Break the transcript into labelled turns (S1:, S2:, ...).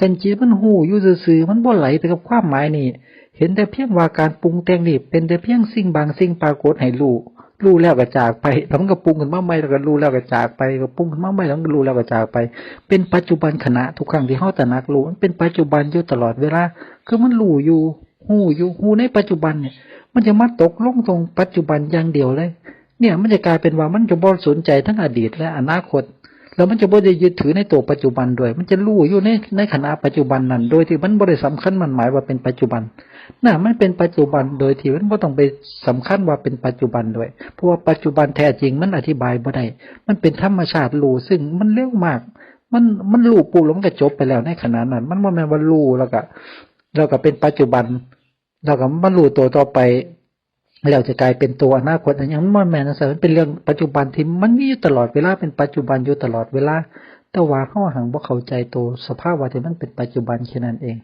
S1: กันจิตมันหูอยู่ซื่อมันบ่ไหลไปกับความหมายนี่ เห็นแต่เพียงว่าการปรุงแต่งนี่เป็นแต่เพียงสิ่งบางสิ่งปรากฏให้รู้รู้แล้วก็จากไปแล้วมันก็ปรุงขึ้นมาใหม่แล้วก็รู้แล้วก็จากไปก็ปรุงขึ้นมาใหม่แล้วมันก็รู้แล้วก็จากไป เป็นปัจจุบันขณะทุกครั้งที่เฮาตระหนักรู้มันเป็นปัจจุบันอยู่ตลอดเวลาคือมันรู้อยู่หูอยู่หูในปัจจุบันเนี่ย มันจะมาตกลงตรงปัจจุบันอย่างเดียวเลย เนี่ยมันจะกลายเป็นว่ามันจะบ่สนใจทั้งอดีตและอนาคต แล้วมันจะบ่ได้ยึดถือในตัวปัจจุบันด้วย มันจะรู้อยู่ในในขณะปัจจุบันนั้น โดยที่มันบ่ได้สำคัญมันหมายว่าเป็นปัจจุบันน่ะมันเป็นปัจจุบันโดยที่มันบ่ต้องไปสำคัญว่าเป็นปัจจุบันด้วย เพราะว่าปัจจุบันแท้จริงมันอธิบายบ่ได้ มันเป็นธรรมชาติรู้ซึ่งมันเร็วมาก มันมันรู้ปุ๊บแล้วมันก็จบไปแล้วในขณะนั้น มันบ่าแม่นว่ารู้แล้วก็แล้วก็เป็นปัจจุบัน แล้วก็มันรู้ตัวต่อไป เราจะกลายเป็นตัวอนาคตอันนี้มันบ่แม่นนะมันเป็นเรื่องปัจจุบันที่มันมีอยู่ตลอดเวลาเป็นปัจจุบันอยู่ตลอดเวลา แต่ว่าเฮาหังบ่เข้าใจตัวสภาพวะที่มันเป็นปัจจุบันแค่นั้นเอง